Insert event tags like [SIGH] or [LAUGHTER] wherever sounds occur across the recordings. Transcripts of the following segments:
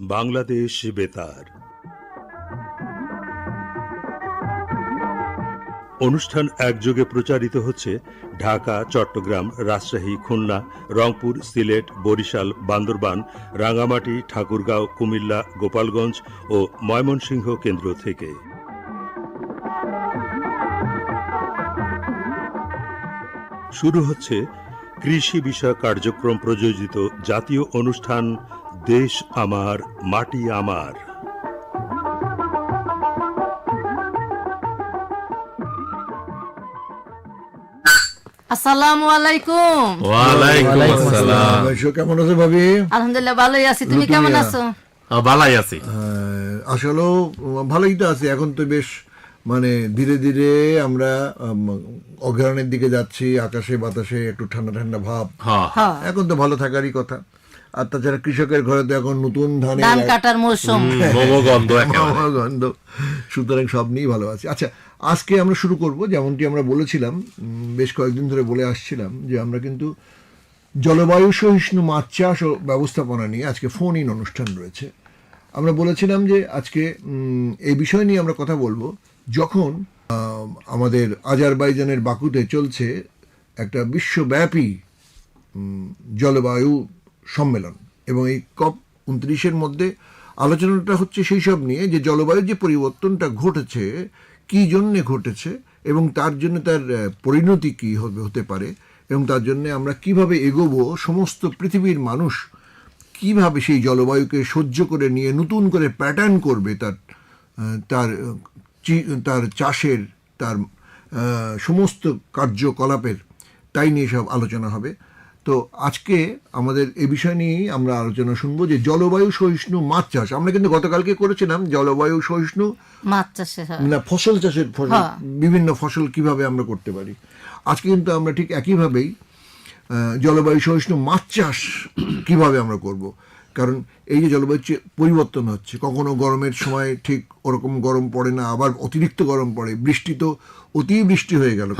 বাংলাদেশ বেতার। অনুষ্ঠান একযোগে প্রচারিত হচ্ছে ঢাকা, চট্টগ্রাম, রাজশাহী, খুলনা, রংপুর, সিলেট, বরিশাল, বান্দরবান রাঙ্গামাটি ঠাকুরগাঁও, কুমিল্লা, গোপালগঞ্জ ও ময়মনসিংহ কেন্দ্র থেকে। শুরু হচ্ছে কৃষি বিষয়ক কার্যক্রম প্রযোজিত জাতীয় অনুষ্ঠান দেশ আমার মাটি আমার। আসসালামু আলাইকুম। ওয়ালাইকুম আসসালাম। কেমন আছে ভাবি? আলহামদুলিল্লাহ ভালোই আছি। তুমি কেমন আছো? ভালাই আছি। আহ, আসলেও ভালোই তো আছে। এখন তো বেশ মানে ধীরে ধীরে আমরা উম, অগ্রহণের দিকে যাচ্ছি। আকাশে বাতাসে একটু ঠান্ডা ঠান্ডা ভাব। হ্যাঁ। হ্যাঁ। এখন তো ভালো থাকারই কথা। আর তাছাড়া কৃষকের ঘরে তো এখন নতুন ধানের ধান কাটার মৌসুম। গন্ধ সুতরাং সব নিয়েই ভালো আছে। আচ্ছা আজকে আমরা শুরু করব যেমনটি আমরা বলেছিলাম বেশ কয়েকদিন ধরে বলে আসছিলাম যে আমরা কিন্তু জলবায়ু সহিষ্ণু মাছ চাষ ও ব্যবস্থাপনা নিয়ে আজকে ফোন ইন অনুষ্ঠান রয়েছে। আমরা বলেছিলাম যে আজকে এই বিষয় নিয়ে আমরা কথা বলব যখন আমাদের আজারবাইজানের বাকুতে চলছে একটা বিশ্বব্যাপী জলবায়ু সম্মেলন। এবং এই কপ উনত্রিশের মধ্যে আলোচনাটা হচ্ছে সেই সব নিয়ে যে জলবায়ুর যে পরিবর্তনটা ঘটেছে, কী জন্যে ঘটেছে এবং তার জন্য তার পরিণতি কী হবে, হতে পারে এবং তার জন্য আমরা কীভাবে এগোবো, সমস্ত পৃথিবীর মানুষ কীভাবে সেই জলবায়ুকে সহ্য করে নিয়ে, নতুন করে প্যাটার্ন করবে তার তার তার চাষের, তার সমস্ত কার্যকলাপের, তাই নিয়ে সব আলোচনা হবে। তো আজকে আমাদের এই বিষয় নিয়েই আমরা আলোচনা শুনব যে জলবায়ু সহিষ্ণু মাছ চাষ। আমরা কিন্তু গতকালকে করেছিলাম জলবায়ু সহিষ্ণু মাছ চাষে না ফসল চাষের ফসল হ্যাঁ। বিভিন্ন ফসল কীভাবে আমরা করতে পারি। আজকে কিন্তু আমরা ঠিক একইভাবেই আহ, জলবায়ু সহিষ্ণু মাছ চাষ কীভাবে আমরা করব। কারণ এই যে জলবায়ু পরিবর্তন হচ্ছে কখনো গরমের সময় ঠিক ওরকম গরম পড়ে না আবার অতিরিক্ত গরম পড়ে বৃষ্টি তো অতি বৃষ্টি হয়ে গেল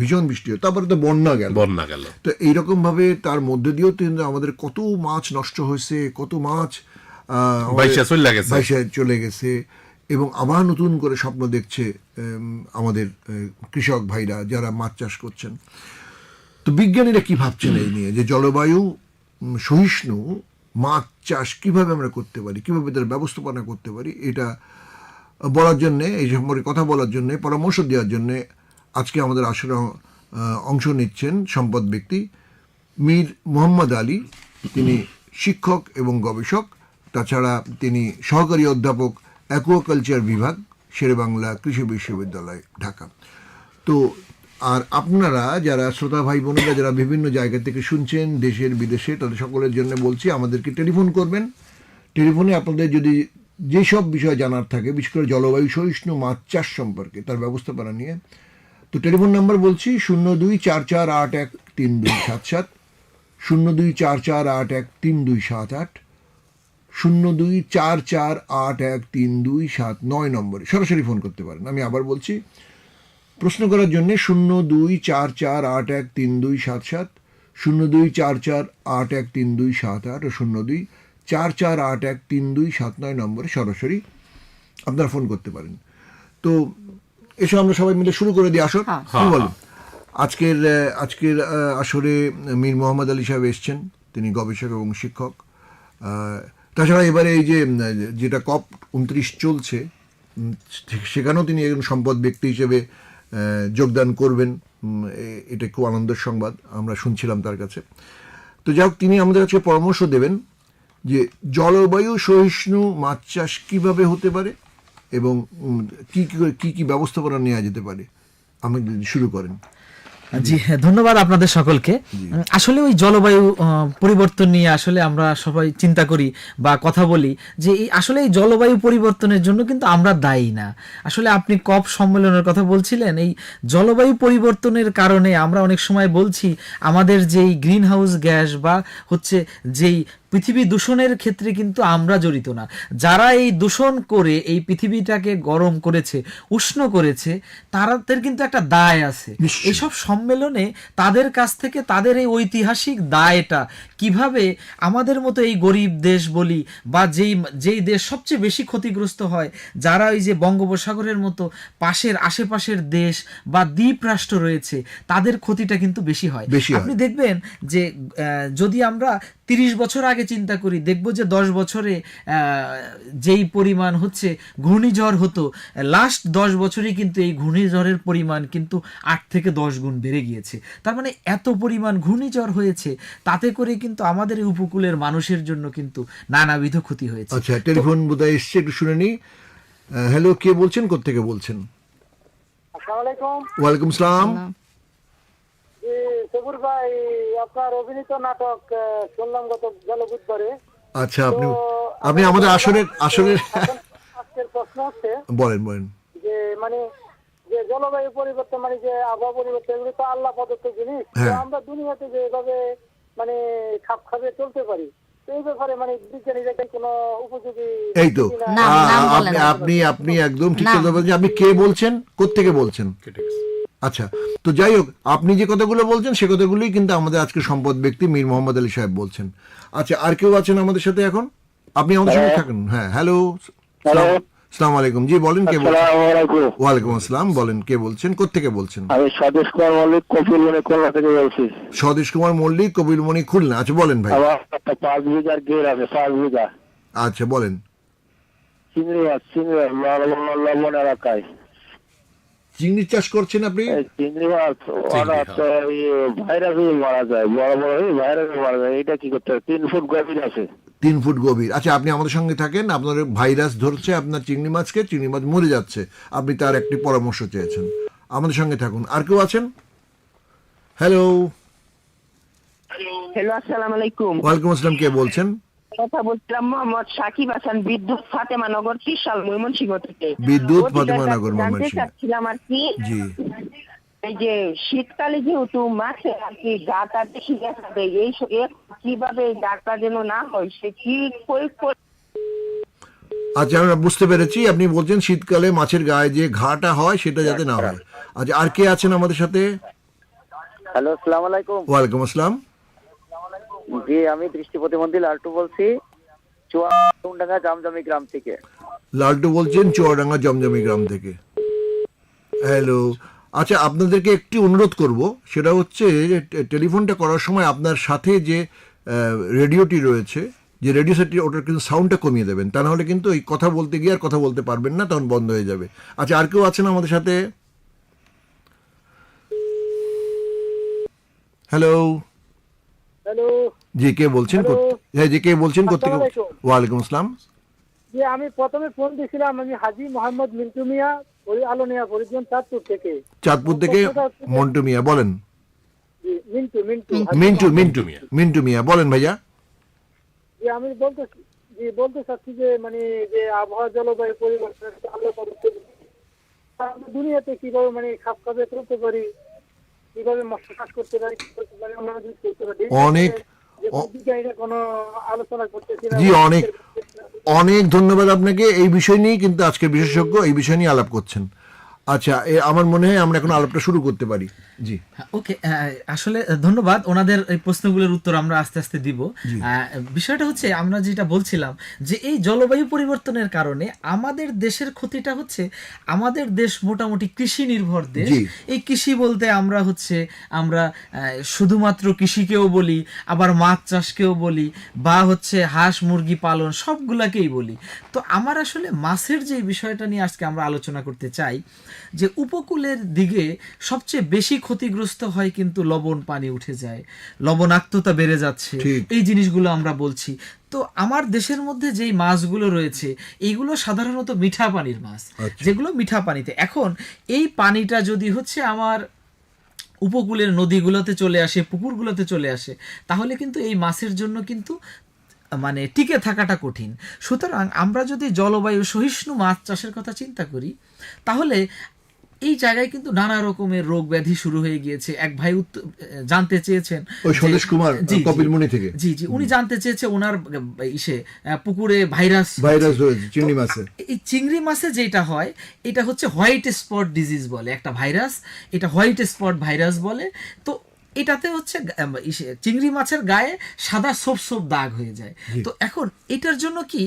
ভীষণ বৃষ্টি হলো তারপরে তো বন্যা গেল। বন্যা গেল। তো এইরকম ভাবে তার মধ্যে দিয়েও কিন্তু আমাদের কত মাছ নষ্ট হয়েছে কত মাছ চলে গেছে। এবং আবার নতুন করে স্বপ্ন দেখছে আমাদের কৃষক ভাইরা যারা মাছ চাষ করছেন। তো বিজ্ঞানীরা কি ভাবছেন এই নিয়ে? যে জলবায়ু সহিষ্ণু মাছ চাষ কীভাবে আমরা করতে পারি কীভাবে তার ব্যবস্থাপনা করতে পারি এটা বলার জন্যে, এই সম্পর্কে কথা বলার জন্যে, পরামর্শ দেওয়ার জন্যে আজকে আমাদের আসরে অংশ নিচ্ছেন সম্পদ ব্যক্তি মীর মোহাম্মদ আলী। তিনি শিক্ষক এবং গবেষক। তাছাড়া তিনি সহকারী অধ্যাপক অ্যাকুয়াকালচার বিভাগ, শেরেবাংলা কৃষি বিশ্ববিদ্যালয়, ঢাকা। তো, আর আপনারা যারা শ্রোতা ভাই বোনেরা, যারা বিভিন্ন জায়গা থেকে শুনছেন, দেশের, বিদেশে, তাদের সকলের জন্য বলছি, আমাদেরকে টেলিফোন করবেন। টেলিফোনে আপনাদের যদি যেসব বিষয় জানার থাকে, বিশেষ করে জলবায়ু সহিষ্ণু মাছ চাষ সম্পর্কে, তার ব্যবস্থাপনা নিয়ে। তো টেলিফোন নাম্বার বলছি, শূন্য দুই চার চার আট এক তিন দুই সাত সাত, শূন্য দুই চার চার আট এক তিন দুই সাত আট, শূন্য দুই চার চার আট এক তিন দুই সাত নয় নম্বরে। সরাসরি ফোন করতে পারেন। আমি আবার বলছি, প্রশ্ন করার জন্য শূন্য দুই চার চার আট এক তিন দুই সাত সাত, শূন্য দুই চার চার আট এক তিন দুই সাত আট, ও শূন্য দুই চার চার আট এক তিন দুই সাত নয় নম্বরে সরাসরি আপনারা ফোন করতে পারেন। তো এসব আমরা সবাই মিলে শুরু করে দিই আসর কি বলেন। আজকের আজকের আসরে মীর মোহাম্মদ আলী সাহেব এসছেন। তিনি গবেষক এবং শিক্ষক। তাছাড়া এবারে এই যে যেটা কপ উনত্রিশ চলছে সেখানেও তিনি একজন সম্পদ ব্যক্তি হিসেবে যোগদান করবেন। এ- এটা খুব আনন্দের সংবাদ আমরা শুনছিলাম তার কাছে। তো যাই হোক তিনি আমাদের কাছে পরামর্শ দেবেন। যে জলবায়ু সহিষ্ণু মাছ চাষ কীভাবে হতে পারে এবং কি কি কি ব্যবস্থাপনা নেওয়া যেতে পারে আমি যদি শুরু করেন। জি হ্যাঁ ধন্যবাদ আপনাদের সকলকে। আসলে ওই জলবায়ু পরিবর্তন নিয়ে আসলে আমরা সবাই চিন্তা করি বা কথা বলি যে এই আসলে এই জলবায়ু পরিবর্তনের জন্য কিন্তু আমরা দায়ী না। আসলে আপনি কপ সম্মেলনের কথা বলছিলেন এই জলবায়ু পরিবর্তনের কারণে আমরা অনেক সময় বলছি আমাদের যেই গ্রিন হাউস গ্যাস বা হচ্ছে যেই পৃথিবী দূষণের ক্ষেত্রে কিন্তু আমরা জড়িত না। যারা এই দূষণ করে এই পৃথিবীটাকে গরম করেছে উষ্ণ করেছে তাদের কিন্তু একটা দায় আছে। এসব সম্মেলনে তাদের কাছ থেকে তাদের এই ঐতিহাসিক দায়টা কীভাবে আমাদের মতো এই গরিব দেশ বলি বা যেই যেই দেশ সবচেয়ে বেশি ক্ষতিগ্রস্ত হয় যারা ওই যে বঙ্গোপসাগরের মতো পাশের আশেপাশের দেশ বা দ্বীপ রাষ্ট্র রয়েছে তাদের ক্ষতিটা কিন্তু বেশি হয়। আপনি দেখবেন যে যদি আমরা তিরিশ বছর আগে চিন্তা করি দেখব যে দশ বছরে যেই পরিমাণ হচ্ছে ঘূর্ণিঝড় হতো লাস্ট দশ বছরই কিন্তু এই ঘূর্ণিঝড়ের পরিমাণ কিন্তু আট থেকে দশ গুণ বেড়ে গিয়েছে। তার মানে এত পরিমাণ ঘূর্ণিঝড় হয়েছে তাতে করে কিন্তু আমাদের এই উপকূলের মানুষের জন্য কিন্তু নানাবিধ ক্ষতি হয়েছে। আচ্ছা টেলিফোন বোধহয় এসছে একটু শুনে নি হ্যালো কে বলছেন? কোথেকে বলছেন? আসসালামু আলাইকুম। ওয়ালাইকুম সালাম। জি সবুর ভাই আপনার অভিনীত নাটক শুনলাম গত গেল বুধবারে। আচ্ছা আপনি আমাদের আসরের এখন আজকের প্রশ্ন হচ্ছে বলেন বলেন। যে মানে যে জলবায়ু পরিবর্তন মানে যে আবহাওয়া পরিবর্তন এগুলো তো আল্লাহ প্রদত্ত জিনিস। হ্যাঁ। আমরা দুনিয়াতে যে এভাবে মানে খাপ খাপিয়ে চলতে পারি তো এই ব্যাপারে মানে তো। আপনি আপনি আপনি একদম ঠিক আপনি কে বলছেন? কোত্থেকে বলছেন? আচ্ছা তো যাই হোক আপনি যে কথাগুলো বলছেন সে কথাগুলোই কিন্তু আমাদের আজকে সম্পদ ব্যক্তি মীর মোহাম্মদ আলী সাহেব বলছেন আচ্ছা আর কেউ আছেন আমাদের সাথে এখন আপনি আমাদের সঙ্গে থাকেন হ্যাঁ হ্যালো সালাম আলাইকুম জি বলেন কে বলছেন ওয়ালাইকুম আসসালাম বলেন কে বলছেন কোত্থেকে বলছেন আমি স্বদেশ কুমার মল্লিক কপিল মনে খুলনা থেকে বলছি স্বদেশ কুমার মল্লিক কবিলমণি খুলনা আচ্ছা বলেন ভাই পাঁচ বিঘার গের আছে পাঁচ বিঘা আচ্ছা বলেন চিংড়ি চিংড়ি লবণ এলাকায় চিংড়ি চাষ করছেন আপনি? চিংড়ি মাছ হঠাৎ ভাইরাস মারা যায় বড় বড় হয়ে ভাইরাস মারা যায় এটা কি করতে হবে? তিন ফুট গভীর আছে। তিন ফুট গভীর। আচ্ছা আপনি আমাদের সঙ্গে থাকেন আপনার ভাইরাস ধরছে আপনার চিংড়ি মাছকে চিংড়ি মাছ মরে যাচ্ছে আপনি তার একটি পরামর্শ চেয়েছেন। আমাদের সঙ্গে থাকুন। আর কেউ আছেন? হ্যালো হ্যালো আসসালামু আলাইকুম। ওয়ালাইকুম আসসালাম কে বলছেন? কথা বলছিলাম মোহাম্মদ সাকিব হাসান বিদ্যুৎ ফাতেমা নগর ত্রিশাল ময়মনসিংহ থেকে বিদ্যুৎ অধিকার ফাতেমা নগর, জানতে ময়মনসিংহ। চাচ্ছিলাম আর কি জি। এই যে শীতকালে যেহেতু মাছে আর কি গাটা বেশি দেখা দেয় এই কীভাবে এই গাটা যেন না হয় সে কি প্রয়োগ করে আচ্ছা আমরা বুঝতে পেরেছি। আপনি বলছেন শীতকালে মাছের গায়ে যে ঘাটা হয় সেটা যাতে না হয়। আচ্ছা আর কে আছেন আমাদের সাথে? হ্যালো আসসালামু আলাইকুম। ওয়ালাইকুম আসসালাম। জি আমি দৃষ্টি প্রতিবন্ধী লালটু বলছি চুয়াডাঙ্গা জামজামি গ্রাম থেকে। লালটু বলছেন চুয়াডাঙ্গা জমজমি গ্রাম থেকে। হ্যালো আচ্ছা আপনাদেরকে একটি অনুরোধ করব। সেটা হচ্ছে টেলিফোনটা করার সময় আপনার সাথে যে রেডিওটি রয়েছে, যে রেডিও সেটটি, ওটার কিন্তু সাউন্ডটা কমিয়ে দেবেন। তা নাহলে কিন্তু এই কথা বলতে গিয়ে আর কথা বলতে পারবেন না, তখন বন্ধ হয়ে যাবে। আচ্ছা আর কেউ আছেন আমাদের সাথে? Hello hello. জি কে বলছেন হ্যাঁ জি কে বলছেন কোথেকে ওয়ালাইকুম আসসালাম। জি আমি প্রথমে ফোন দিয়েছিলাম আমি হাজি মোহাম্মদ মিন্টু মিয়া ওই আলোনিয়া ফরিদগঞ্জ চাঁদপুর থেকে। চাঁদপুর থেকে মন্টু মিয়া বলেন। জি মিন্টু মিন্টু। মিন্টু মিন্টু মিন্টু মিয়া। বলেন ভাইয়া। জি আমি বলতে জি বলতে চাচ্ছি যে মানে যে আবহাওয়া জলবায়ু পদক্ষেপ আমরা দুনিয়াতে কীভাবে মানে খাপ খাপে চলতে পারি? কীভাবে মৎস্য চাষ করতে পারি অন্যান্য জিনিস করতে পারি। অনেক- জি অনেক অনেক ধন্যবাদ আপনাকে। এই বিষয় নিয়ে কিন্তু আজকের বিশেষজ্ঞ এই বিষয় নিয়ে আলাপ করছেন। আচ্ছা আমার মনে হয় আমরা এখন আলাপটা শুরু করতে পারি। জি। ওকে আসলে ধন্যবাদ। ওনাদের এই প্রশ্নগুলোর উত্তর আমরা আস্তে আস্তে দিব। বিষয়টা হচ্ছে আমরা যেটা বলছিলাম যে এই জলবায়ু পরিবর্তনের কারণে আমাদের দেশের ক্ষতিটা হচ্ছে আমাদের দেশ মোটামুটি কৃষি নির্ভর দেশ। এই কৃষি বলতে আমরা হচ্ছে আমরা শুধুমাত্র কৃষিকেও বলি আবার মাছ চাষকেও বলি বা হচ্ছে হাঁস মুরগি পালন সবগুলাকেই বলি। তো আমার আসলে মাছের যে বিষয়টা নিয়ে আজকে আমরা আলোচনা করতে চাই যে উপকূলের দিকে সবচেয়ে বেশি ক্ষতিগ্রস্ত হয় কিন্তু লবণ পানি উঠে যায়। লবণাক্ততা বেড়ে যাচ্ছে। এই জিনিসগুলো আমরা বলছি। তো আমার দেশের মধ্যে যেই মাছগুলো রয়েছে এইগুলো সাধারণত মিঠা পানির মাছ। আচ্ছা। যেগুলো মিঠা পানিতে। এখন এই পানিটা যদি হচ্ছে আমার উপকূলের নদীগুলোতে চলে আসে পুকুরগুলোতে চলে আসে তাহলে কিন্তু এই মাছের জন্য কিন্তু মানে টিকে থাকাটা কঠিন। সুতরাং আমরা যদি জলবায়ু সহিষ্ণু মাছ চাষের কথা চিন্তা করি তাহলে এই জায়গায় কিন্তু নানা রকমের রোগ ব্যাধি শুরু হয়ে গিয়েছে। এক ভাই জানতে চেয়েছেন ওই কুমার। কপিলমুনি থেকে। জি জি উনি জানতে চেয়েছে ওনার ইসে পুকুরে ভাইরাস ভাইরাস হয়েছে চিংড়ি মাছের এই চিংড়ি মাছে যেটা হয় এটা হচ্ছে হোয়াইট স্পট ডিজিজ বলে একটা ভাইরাস। এটা হোয়াইট স্পট ভাইরাস বলে। তো এটাতে হচ্ছে চিংড়ি মাছের গায়ে সাদা সোপ সোপ দাগ হয়ে যায়। তো এখন এটার জন্য কি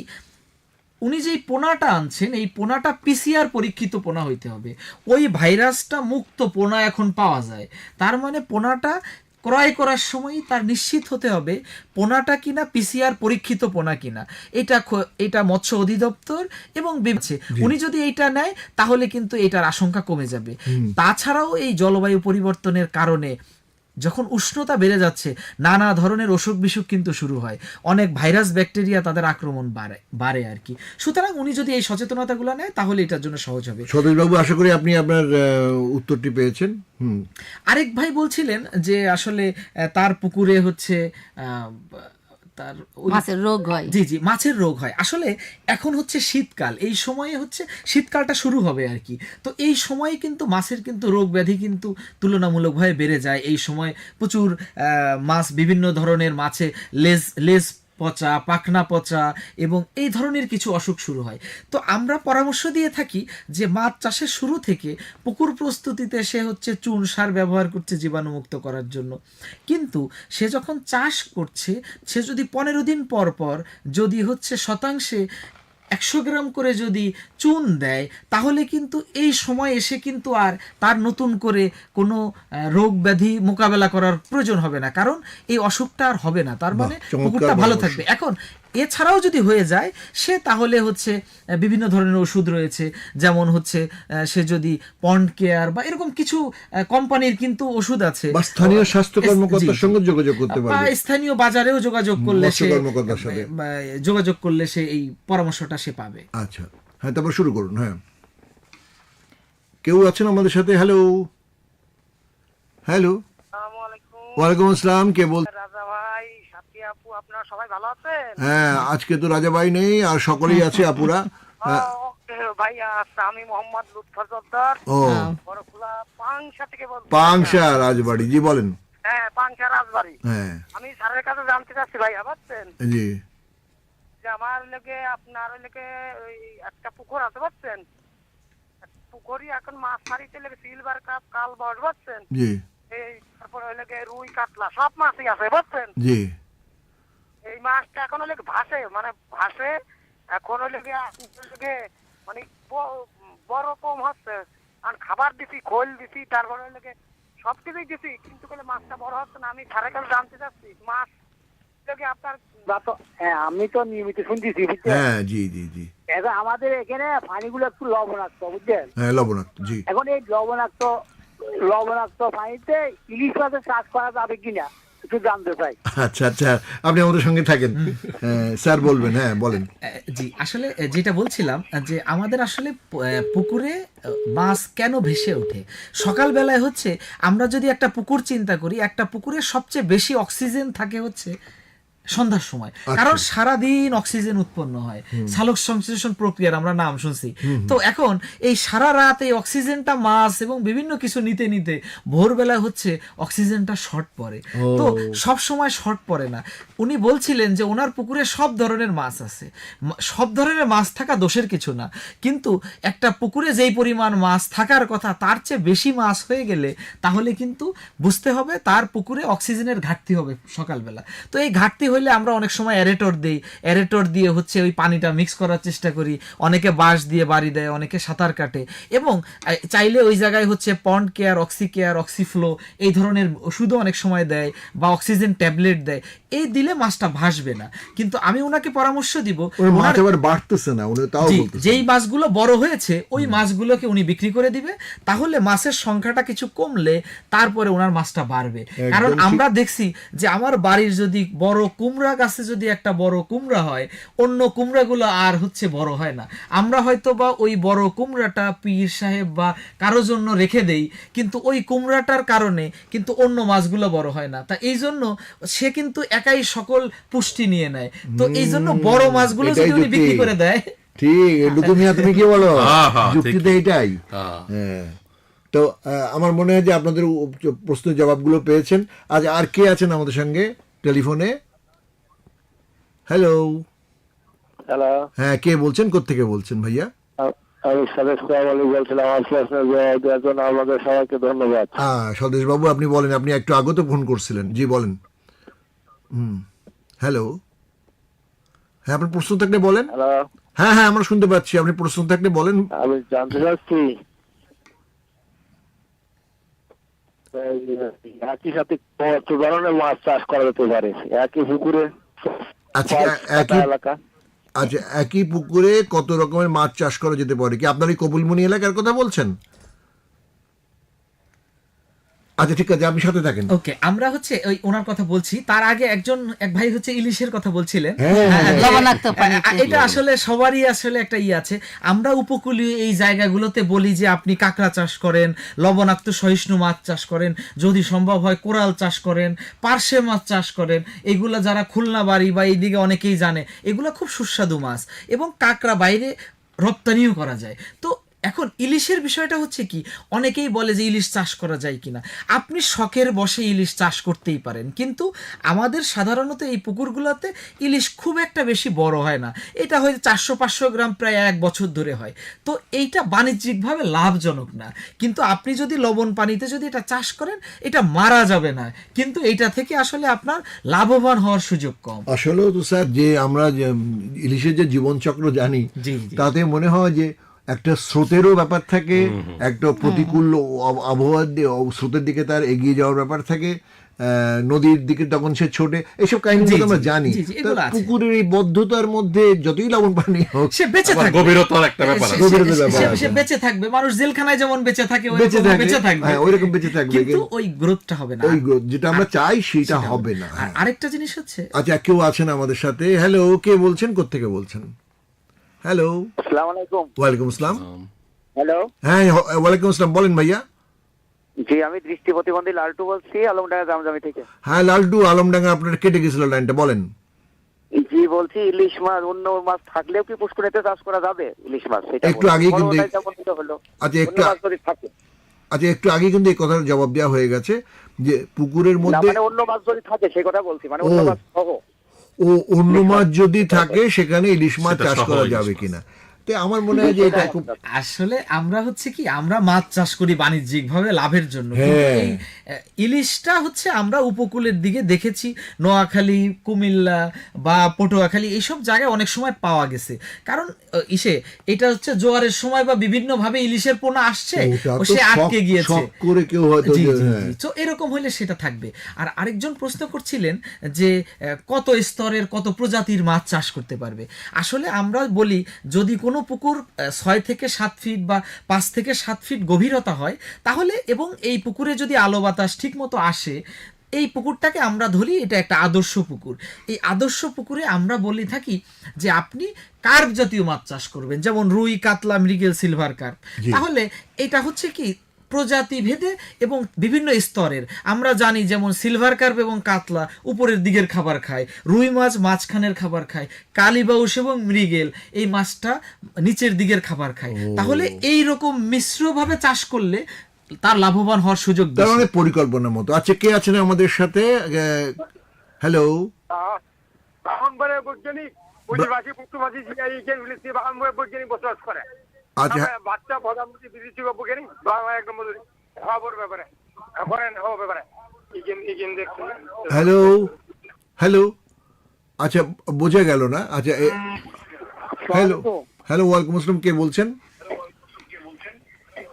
উনি যেই পোনাটা আনছেন এই পোনাটা পিসিআর পরীক্ষিত পোনা হইতে হবে। ওই ভাইরাসটা মুক্ত পোনা এখন পাওয়া যায়। তার মানে পোনাটা ক্রয় করার সময় তার নিশ্চিত হতে হবে পোনাটা কিনা পিসিআর পরীক্ষিত পোনা কিনা। এটা এটা মৎস্য অধিদপ্তর এবং উনি যদি এইটা নেয় তাহলে কিন্তু এটার আশঙ্কা কমে যাবে। তাছাড়াও এই জলবায়ু পরিবর্তনের কারণে যখন উষ্ণতা বেড়ে যাচ্ছে নানা ধরনের অসুখ বিসুখ কিন্তু শুরু হয়। অনেক ভাইরাস ব্যাকটেরিয়া তাদের আক্রমণ বাড়ে বাড়ে আর কি। সুতরাং উনি যদি এই সচেতনতাগুলো নেয় তাহলে এটার জন্য সহজ হবে। সতীশবাবু আশা করি আপনি আপনার উত্তরটি পেয়েছেন। হুম। আরেক ভাই বলছিলেন যে আসলে তার পুকুরে হচ্ছে আহ, তার মাছের রোগ হয়। জি জি মাছের রোগ হয়। আসলে এখন হচ্ছে শীতকাল। এই সময়ে হচ্ছে শীতকালটা শুরু হবে আর কি। তো এই সময়ে কিন্তু মাছের কিন্তু রোগ ব্যাধি কিন্তু তুলনামূলকভাবে বেড়ে যায়। এই সময় প্রচুর মাছ বিভিন্ন ধরনের মাছে লেজ লেজ পচা, পাখনা পচা এবং এই ধরনের কিছু অসুখ শুরু হয়। তো আমরা পরামর্শ দিয়ে থাকি যে মাছ চাষের শুরু থেকে পুকুর প্রস্তুতিতে সে হচ্ছে চুন সার ব্যবহার করছে জীবাণুমুক্ত করার জন্য। কিন্তু সে যখন চাষ করছে, সে যদি পনেরো দিন পর পর যদি হচ্ছে শতাংশে একশো গ্রাম করে যদি চুন দেয় তাহলে কিন্তু এই সময় এসে কিন্তু আর তার নতুন করে কোনো রোগ ব্যাধি মোকাবেলা করার প্রয়োজন হবে না। কারণ এই অসুখটা আর হবে না। তার মানে পুকুরটা ভালো থাকবে। এখন এছাড়াও যদি হয়ে যায় সে তাহলে হচ্ছে বিভিন্ন ধরনের ওষুধ রয়েছে। যেমন হচ্ছে আহ, সে যদি পন্ড কেয়ার বা এরকম কিছু কোম্পানির কিন্তু ওষুধ আছে। স্থানীয় স্বাস্থ্য কর্মকর্তার সঙ্গে যোগাযোগ করতে বা স্থানীয় বাজারেও যোগাযোগ করলে সে যোগাযোগ করলে সে এই পরামর্শটা সে পাবে। আচ্ছা। হ্যাঁ তারপর শুরু করুন হ্যাঁ। কেউ আছেন আমাদের সাথে? হ্যালো হ্যালো ওয়ালাইকুম আসসালাম কে বল রাজা ভাই সাথী আপু আপনারা সবাই ভালো আছেন হ্যাঁ আজকে তো রাজাবাই নেই আর সকলেই আছে আপুরা। [LAUGHS] হ্যাঁ, ভাই আচ্ছা পাংশা থেকে বলছি। পাংশা রাজবাড়ি জি বলেন। হ্যাঁ পাংশা রাজবাড়ি। হ্যাঁ। আমি স্যারের কাছে জানতে চাচ্ছি ভাই বুঝছেন? জি। আমার লেগে আপনার লেগে ওই একটা পুকুর আছে বুঝছেন? পুকুরি এখন মাছ মারিতে লেগে সিলভার কাপ কাল বস বুঝছেন? জি। এই তারপরে লেগে রুই কাতলা সব মাছই আছে বুঝছেন? জি। এই মাছটা এখন হলে ভাসে মানে ভাসে এখন হলে মানে বড় কম হচ্ছে। আর খাবার দিছি খোল দিছি তারপরে হলে সব কিছুই দিছি কিন্তু বলে মাছটা বড় হচ্ছে না আমি সারে কাল জানতে চাচ্ছি মাছ আপনার হ্যাঁ আমি তো নিয়মিত শুনতেছি হ্যাঁ জি জি জি। এখন আমাদের এখানে পানিগুলো একটু লবণাক্ত বুঝলেন হ্যাঁ লবণাক্ত জি। এখন এই লবণাক্ত লবণাক্ত পানিতে ইলিশ মাছের চাষ করা যাবে কিনা? একটু জানতে চাই। আচ্ছা আচ্ছা আপনি আমাদের সঙ্গে থাকেন। হ্যাঁ, স্যার বলবেন হ্যাঁ বলেন। জি আসলে যেটা বলছিলাম যে আমাদের আসলে পুকুরে মাছ কেন ভেসে ওঠে? সকালবেলায় হচ্ছে আমরা যদি একটা পুকুর চিন্তা করি একটা পুকুরে সবচেয়ে বেশি অক্সিজেন থাকে হচ্ছে সন্ধ্যার সময়। কারণ সারাদিন অক্সিজেন উৎপন্ন হয়। সালোক সংশ্লেষণ প্রক্রিয়ার আমরা নাম শুনছি। তো এখন এই সারা রাত এই অক্সিজেনটা মাছ এবং বিভিন্ন কিছু নিতে নিতে ভোরবেলা হচ্ছে অক্সিজেনটা শর্ট পড়ে। তো সব সময় শর্ট পড়ে না। উনি বলছিলেন যে ওনার পুকুরে সব ধরনের মাছ আছে। সব ধরনের মাছ থাকা দোষের কিছু না। কিন্তু একটা পুকুরে যেই পরিমাণ মাছ থাকার কথা তার চেয়ে বেশি মাছ হয়ে গেলে তাহলে কিন্তু বুঝতে হবে তার পুকুরে অক্সিজেনের ঘাটতি হবে সকালবেলা। তো এই ঘাটতি হইলে আমরা অনেক সময় অ্যারেটর দিই। অ্যারেটর দিয়ে হচ্ছে ওই পানিটা মিক্স করার চেষ্টা করি। অনেকে বাঁশ দিয়ে বাড়ি দেয় অনেকে সাঁতার কাটে। এবং চাইলে ওই জায়গায় হচ্ছে pond care oxy care Oxyflo এই ধরনের ওষুধও অনেক সময় দেয় বা অক্সিজেন ট্যাবলেট দেয়। এই দিলে মাছটা ভাসবে না। কিন্তু আমি ওনাকে পরামর্শ দিব বাড়তেছে না যেই মাছগুলো বড় হয়েছে ওই মাছগুলোকে উনি বিক্রি করে দিবে। তাহলে মাছের সংখ্যাটা কিছু কমলে তারপরে ওনার মাছটা বাড়বে। কারণ আমরা দেখছি যে আমার বাড়ির যদি বড় কুমড়া গাছে যদি একটা বড় কুমড়া হয় অন্য কুমড়াগুলো আর হচ্ছে বড় হয় না। আমরা হয়তো বা ওই বড় কুমড়াটা পীর সাহেব বা কারও জন্য রেখে দেই কিন্তু ওই কুমড়াটার কারণে কিন্তু অন্য মাছগুলো বড় হয় না। তা এই জন্য সে কিন্তু একাই সকল পুষ্টি নিয়ে নেয়। তো এই জন্য বড় মাছগুলো যদি উনি বিক্রি করে দেয়। ঠিক মিয়া তুমি কি বলো? হ্যাঁ, হ্যাঁ, যুক্তিতে এটাই। হ্যাঁ। হ্যাঁ। তো আমার মনে হয় যে আপনাদের প্রশ্নের জবাবগুলো পেয়েছেন। আজ আর কে আছেন আমাদের সঙ্গে টেলিফোনে? হ্যালো হ্যালো হ্যাঁ কে বলছেন? কোত্থেকে বলছেন ভাইয়া? আমি কামালি বলছিলাম দেওয়ার জন্য আমাদের সবাইকে ধন্যবাদ। হ্যাঁ স্বদেশবাবু আপনি বলেন আপনি একটু আগে তো ফোন করছিলেন। জি বলেন। হুম হ্যালো। হ্যাঁ আপনার প্রশ্ন থাকলে বলেন। হ্যাঁ হ্যাঁ আমরা শুনতে পাচ্ছি। আপনি প্রশ্ন থাকলে বলেন। আমি জানতে চাচ্ছি। একই সাথে কত ধরনের মাছ চাষ করা যেতে পারে। একই পুকুরে আচ্ছা একই আচ্ছা একই পুকুরে কত রকমের মাছ চাষ করা যেতে পারে? কি আপনার এই কপিলমণি এলাকার কথা বলছেন? আচ্ছা ঠিক আছে আপনি সাথে থাকেন। ওকে আমরা হচ্ছে ওই ওনার কথা বলছি। তার আগে একজন এক ভাই হচ্ছে ইলিশের কথা বলছিলেন। হ্যাঁ, হ্যাঁ, হ্যাঁ, এটা আসলে সবারই আসলে একটা ই আছে। আমরা উপকূলীয় এই জায়গাগুলোতে বলি যে আপনি কাঁকড়া চাষ করেন লবণাক্ত সহিষ্ণু মাছ চাষ করেন যদি সম্ভব হয় কোরাল চাষ করেন পার্শে মাছ চাষ করেন এগুলো যারা খুলনা বাড়ি বা এইদিকে অনেকেই জানে এগুলো খুব সুস্বাদু মাছ। এবং কাঁকড়া বাইরে রপ্তানিও করা যায়। তো এখন ইলিশের বিষয়টা হচ্ছে কি? অনেকেই বলে যে ইলিশ চাষ করা যায় কিনা। আপনি শখের বসে ইলিশ চাষ করতেই পারেন। কিন্তু আমাদের সাধারণত এই পুকুরগুলোতে ইলিশ খুব একটা বেশি বড় হয় না। এটা হয়তো চারশো পাঁচশো গ্রাম প্রায় এক বছর ধরে হয়। তো এইটা বাণিজ্যিকভাবে লাভজনক না। কিন্তু আপনি যদি লবণ পানিতে যদি এটা চাষ করেন এটা মারা যাবে না। কিন্তু এইটা থেকে আসলে আপনার লাভবান হওয়ার সুযোগ কম। আসলেও তো স্যার যে আমরা ইলিশের যে জীবনচক্র জানি। তাতে মনে হয় যে একটা স্রোতেরও ব্যাপার থাকে একটা প্রতিকূল আবহাওয়ার স্রোতের দিকে তার এগিয়ে যাওয়ার ব্যাপার থাকে আহ, নদীর দিকে তখন সে ছোটে এইসব কাহিনী আমরা জানি। পুকুরের এই বদ্ধতার মধ্যে যতই লবণ পানি হোক সে বেঁচে থাকবে। গভীরতার একটা ব্যাপার গভীরতার ব্যাপার সে- বেঁচে থাকবে। মানুষ জেলখানায় যেমন বেঁচে থাকে ওই বেঁচে রকম বেঁচে থাকবে। হ্যাঁ, ওইরকম বেঁচে থাকবে, কিন্তু ওই গ্রোথটা হবে না। ওই গ্রোথ যেটা আমরা চাই সেটা হবে। না আর আরেকটা জিনিস হচ্ছে আচ্ছা কেউ আছেন আমাদের সাথে? হ্যালো কে বলছেন? কোত্থেকে বলছেন? হ্যালো আসসালামু আলাইকুম। ওয়ালাইকুম আসসালাম। হ্যালো। হ্যাঁ ওয়ালাইকুম আসসালাম বলেন ভাইয়া। জি আমি দৃষ্টি প্রতিবন্ধী লালটু বলছি আলমডাঙ্গা জামজামি থেকে। হ্যাঁ লালটু আলমডাঙ্গা আপনার কেটে গেছিল লাইনটা বলেন। জি বলছি ইলিশ মাছ অন্য মাছ থাকলেও কি পুষ্করিতে চাষ করা যাবে ইলিশ মাছ? সেটা একটু। আগেই কিন্তু- হলো। আচ্ছা, একটু- মাছ যদি থাকে। আচ্ছা একটু আগে কিন্তু এই কথার জবাব দেওয়া হয়ে গেছে যে পুকুরের মধ্যে মানে অন্য মাছ যদি থাকে সেই কথা বলছি মানে অন্য মাছ সহ। ও অন্য মাছ যদি থাকে সেখানে ইলিশ মাছ চাষ করা যাবে কিনা। তো আমার মনে হয় যে এটা [LAUGHS] খুব আসলে আমরা হচ্ছে কি আমরা মাছ চাষ করি বাণিজ্যিক ভাবে লাভের জন্য। হ্যাঁ। ইলিশটা হচ্ছে আমরা উপকূলের দিকে দেখেছি নোয়াখালী কুমিল্লা বা পটুয়াখালী এইসব জায়গায় অনেক সময় পাওয়া গেছে। কারণ ইসে এটা হচ্ছে জোয়ারের সময় বা বিভিন্ন ভাবে ইলিশের পোনা আসছে সে আটকে গিয়েছে। করে কেউ হয়তো হ্যাঁ। তো এরকম হলে সেটা থাকবে। আর আরেকজন প্রশ্ন করছিলেন যে আহ, কত স্তরের কত প্রজাতির মাছ চাষ করতে পারবে? আসলে আমরা বলি যদি কোনো পুকুর ছয় থেকে সাত ফিট বা পাঁচ থেকে সাত ফিট গভীরতা হয় তাহলে এবং এই পুকুরে যদি আলো বাতাস ঠিক মতো আসে এই পুকুরটাকে আমরা ধরি এটা একটা আদর্শ পুকুর। এই আদর্শ পুকুরে আমরা বলি থাকি যে আপনি কার্প জাতীয় মাছ চাষ করবেন যেমন রুই কাতলা মৃগেল সিলভার কার্প। তাহলে এটা হচ্ছে কি প্রজাতি ভেদে এবং বিভিন্ন স্তরের। আমরা জানি যেমন সিলভার কার্প এবং কাতলা উপরের দিকের খাবার খায় রুই মাছ মাঝখানের খাবার খায় কালিবাউস এবং মৃগেল এই মাছটা নিচের দিকের খাবার খায়। তাহলে এই রকম মিশ্রভাবে চাষ করলে তার লাভবান হওয়ার সুযোগ তার মানে পরিকল্পনার মতো। আচ্ছা কে আছেন আমাদের সাথে? হ্যালো বৈজ্ঞানিক বৈজ্ঞানিক বসবাস করে। আচ্ছা। বাচ্চা প্রধানমন্ত্রী বিদেশি বাংলা একদম খবর ব্যাপারে। করেন হওয়া ব্যাপারে। Hello hello. আচ্ছা বোঝা গেল না। আচ্ছা হ্যালো হ্যালো ওয়ালাইকুম আসসালাম। কে বলছেন?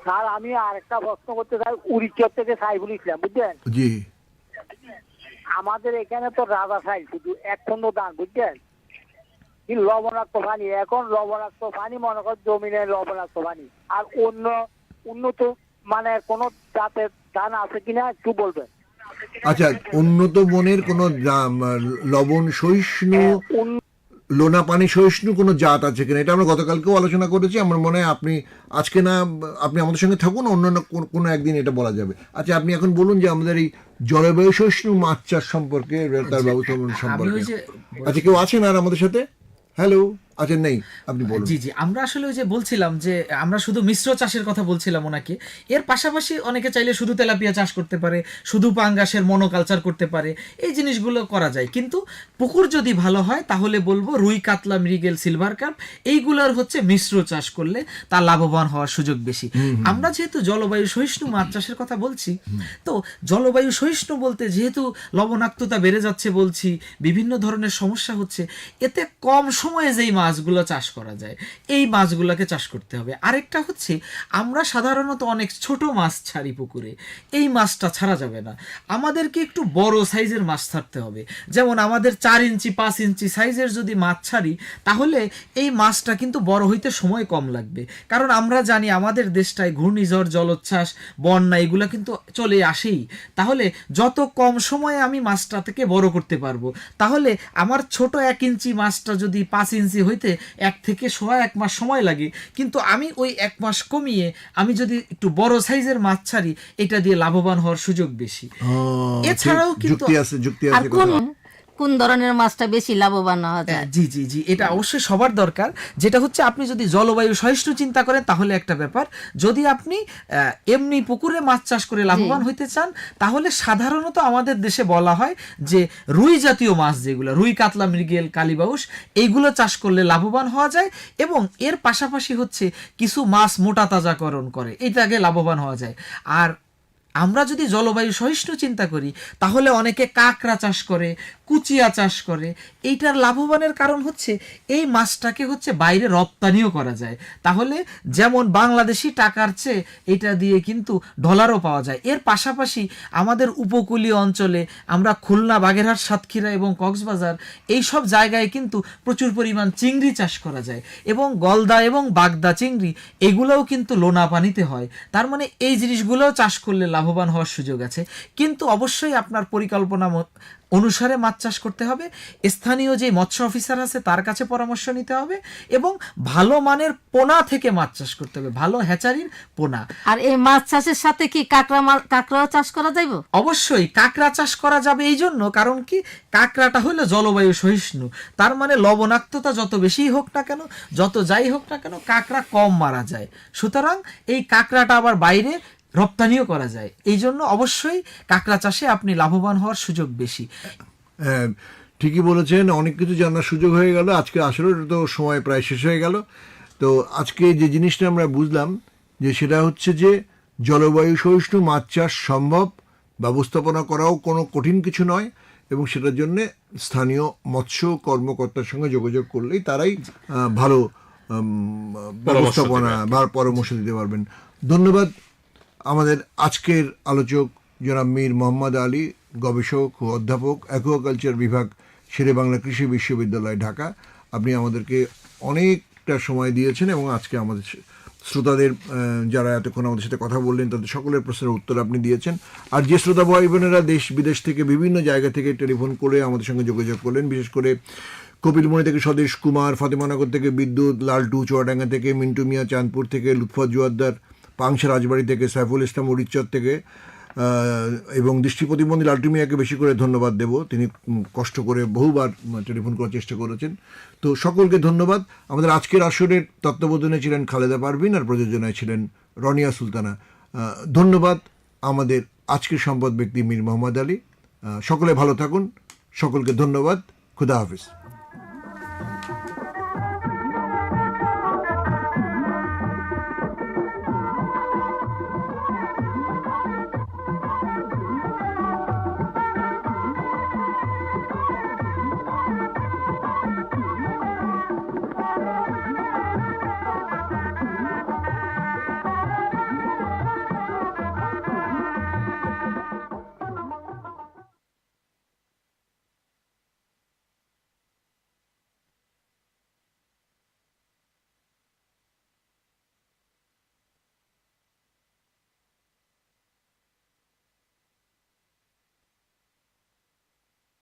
স্যার আমি আরেকটা প্রশ্ন করতে চাই। উড়িচর থেকে সাইফুল ইসলাম বুঝছেন জি। আমাদের এখানে তো রাজা সাইল শুধু এক পণ্য দান বুঝছেন কি লবণাক্ত পানি এখন লবণাক্ত পানি মনে কর জমিনে লবণাক্ত পানি। আর অন্য উন্নত মানে কোন জাতের ধান আছে কিনা একটু বলবেন? আচ্ছা উন্নত মনের কোনো লবণ সহিষ্ণু লোনা পানি সহিষ্ণু কোনো জাত আছে কিনা? এটা আমরা গতকালকেও আলোচনা করেছি আমার মনে হয় আপনি আজকে না আপনি আমাদের সঙ্গে থাকুন অন্যান্য কোন- কোনো একদিন এটা বলা যাবে। আচ্ছা আপনি এখন বলুন যে আমাদের এই জলবায়ু সহিষ্ণু মাছ চাষ সম্পর্কে তার ব্যবস্থাপনা সম্পর্কে। আচ্ছা কেউ আছেন আর আমাদের সাথে? হ্যালো আচ্ছা নেই আপনি বলুন। জি জি আমরা আসলে ওই যে বলছিলাম যে আমরা শুধু মিশ্র চাষের কথা বলছিলাম ওনাকে। এর পাশাপাশি অনেকে চাইলে শুধু তেলাপিয়া চাষ করতে পারে শুধু পাঙ্গাসের মনোকালচার করতে পারে এই জিনিসগুলো করা যায়। কিন্তু পুকুর যদি ভালো হয় তাহলে বলব রুই কাতলা মৃগেল সিলভার কাপ এইগুলোর হচ্ছে মিশ্র চাষ করলে তার লাভবান হওয়ার সুযোগ বেশি। আমরা যেহেতু জলবায়ু সহিষ্ণু মাছ চাষের কথা বলছি তো জলবায়ু সহিষ্ণু বলতে যেহেতু লবণাক্ততা বেড়ে যাচ্ছে বলছি বিভিন্ন ধরনের সমস্যা হচ্ছে এতে কম সময়ে যেই মাছগুলো চাষ করা যায়। এই মাছগুলোকে চাষ করতে হবে। আরেকটা হচ্ছে, আমরা সাধারণত অনেক ছোট মাছ ছাড়ি পুকুরে। এই মাছটা ছাড়া যাবে না। আমাদেরকে একটু বড় সাইজের মাছ ছাড়তে হবে। যেমন আমাদের চার ইঞ্চি, পাঁচ ইঞ্চি সাইজের যদি মাছ ছাড়ি, তাহলে এই মাছটা কিন্তু বড় হইতে সময় কম লাগবে। কারণ আমরা জানি আমাদের দেশটায় ঘূর্ণিঝড়, জলোচ্ছ্বাস, বন্যা, এগুলো কিন্তু চলে আসেই। তাহলে যত কম সময়ে আমি মাছটা থেকে বড় করতে পারব, তাহলে আমার ছোট এক ইঞ্চি মাছটা যদি পাঁচ ইঞ্চি হইতে এক থেকে সোয়া এক মাস সময় লাগে। কিন্তু আমি ওই এক মাস কমিয়ে আমি যদি একটু বড় সাইজের মাছ ছাড়ি এটা দিয়ে লাভবান হওয়ার সুযোগ বেশি। এছাড়াও কিন্তু যুক্তি আছে যুক্তি আছে কোন ধরনের মাছটা বেশি লাভবান হওয়া যায়? জি জি জি এটা অবশ্যই সবার দরকার। যেটা হচ্ছে আপনি যদি জলবায়ু সহিষ্ণু চিন্তা করেন তাহলে একটা ব্যাপার। যদি আপনি এমনি পুকুরে মাছ চাষ করে লাভবান হইতে চান তাহলে সাধারণত আমাদের দেশে বলা হয় যে রুই জাতীয় মাছ যেগুলো রুই কাতলা মৃগেল কালীবাউস এইগুলো চাষ করলে লাভবান হওয়া যায় এবং এর পাশাপাশি হচ্ছে কিছু মাছ মোটা তাজাকরণ করে এইটাকে লাভবান হওয়া যায়। আর আমরা যদি জলবায়ু সহিষ্ণু চিন্তা করি, তাহলে অনেকে কাঁকড়া চাষ করে, কুচিয়া চাষ করে। এইটার লাভবানের কারণ হচ্ছে, এই মাছটাকে হচ্ছে বাইরে রপ্তানিও করা যায়। তাহলে যেমন বাংলাদেশি টাকার চেয়ে এটা দিয়ে কিন্তু ডলারও পাওয়া যায়। এর পাশাপাশি আমাদের উপকূলীয় অঞ্চলে আমরা খুলনা, বাগেরহাট, সাতক্ষীরা এবং কক্সবাজার এই সব জায়গায় কিন্তু প্রচুর পরিমাণ চিংড়ি চাষ করা যায় এবং গলদা এবং বাগদা চিংড়ি, এগুলোও কিন্তু লোনা পানিতে হয়। তার মানে এই জিনিসগুলোও চাষ করলে লাভবান হওয়ার সুযোগ আছে। কিন্তু অবশ্যই আপনার পরিকল্পনা অনুসারে মাছ চাষ করতে হবে। স্থানীয় যে মৎস্য অফিসার আছে তার কাছে পরামর্শ নিতে হবে এবং ভালো মানের পোনা থেকে মাছ চাষ করতে হবে। ভালো হ্যাচারির পোনা। আর এই মাছ চাষের সাথে কি কাঁকড়া কাঁকড়াও চাষ করা যাইব? অবশ্যই কাঁকড়া চাষ করা যাবে এই জন্য কারণ কি কাঁকড়াটা হলো জলবায়ু সহিষ্ণু। তার মানে লবণাক্ততা যত বেশি হোক না কেন যত যাই হোক না কেন কাঁকড়া কম মারা যায়। সুতরাং এই কাঁকড়াটা আবার বাইরে রপ্তানিও করা যায়। এই জন্য অবশ্যই কাঁকড়া চাষে আপনি লাভবান হওয়ার সুযোগ বেশি। হ্যাঁ, ঠিকই বলেছেন অনেক কিছু জানার সুযোগ হয়ে গেল। আজকে আসলে তো সময় প্রায় শেষ হয়ে গেল। তো আজকে যে জিনিসটা আমরা বুঝলাম যে সেটা হচ্ছে যে জলবায়ু সহিষ্ণু মাছ চাষ সম্ভব ব্যবস্থাপনা করাও কোনো কঠিন কিছু নয় এবং সেটার জন্য স্থানীয় মৎস্য কর্মকর্তার সঙ্গে যোগাযোগ করলেই তারাই ভালো ব্যবস্থাপনা বা পরামর্শ দিতে পারবেন। ধন্যবাদ। আমাদের আজকের আলোচক জনাব মীর মোহাম্মদ আলী, গবেষক ও অধ্যাপক, অ্যাকুয়াকালচার বিভাগ শেরে বাংলা কৃষি বিশ্ববিদ্যালয়, ঢাকা। আপনি আমাদেরকে অনেকটা সময় দিয়েছেন এবং আজকে আমাদের শ্রোতাদের যারা এতক্ষণ আমাদের সাথে কথা বললেন, তাদের সকলের প্রশ্নের উত্তর আপনি দিয়েছেন। আর যে শ্রোতা ভাই বোনেরা দেশ বিদেশ থেকে বিভিন্ন জায়গা থেকে টেলিফোন করে আমাদের সঙ্গে যোগাযোগ করলেন, বিশেষ করে কপিলমণি থেকে স্বদেশ কুমার, ফাতেমানগর থেকে বিদ্যুৎ, লালটু, চুয়াডাঙ্গা থেকে মিন্টু মিয়া, চাঁদপুর থেকে লুৎফত জুয়াদ্দার পাংশা রাজবাড়ি থেকে, সাইফুল ইসলাম উড়িচ্চর থেকে এবং দৃষ্টি প্রতিবন্ধী লালটু মিয়াকে বেশি করে ধন্যবাদ দেব। তিনি কষ্ট করে বহুবার টেলিফোন করার চেষ্টা করেছেন। তো সকলকে ধন্যবাদ। আমাদের আজকের আসরের তত্ত্বাবধানে ছিলেন খালেদা পারভিন আর প্রযোজনায় ছিলেন রনিয়া সুলতানা। ধন্যবাদ আমাদের আজকের সম্পদ ব্যক্তি মীর মোহাম্মদ আলী। সকলে ভালো থাকুন। সকলকে ধন্যবাদ। খুদা হাফিজ।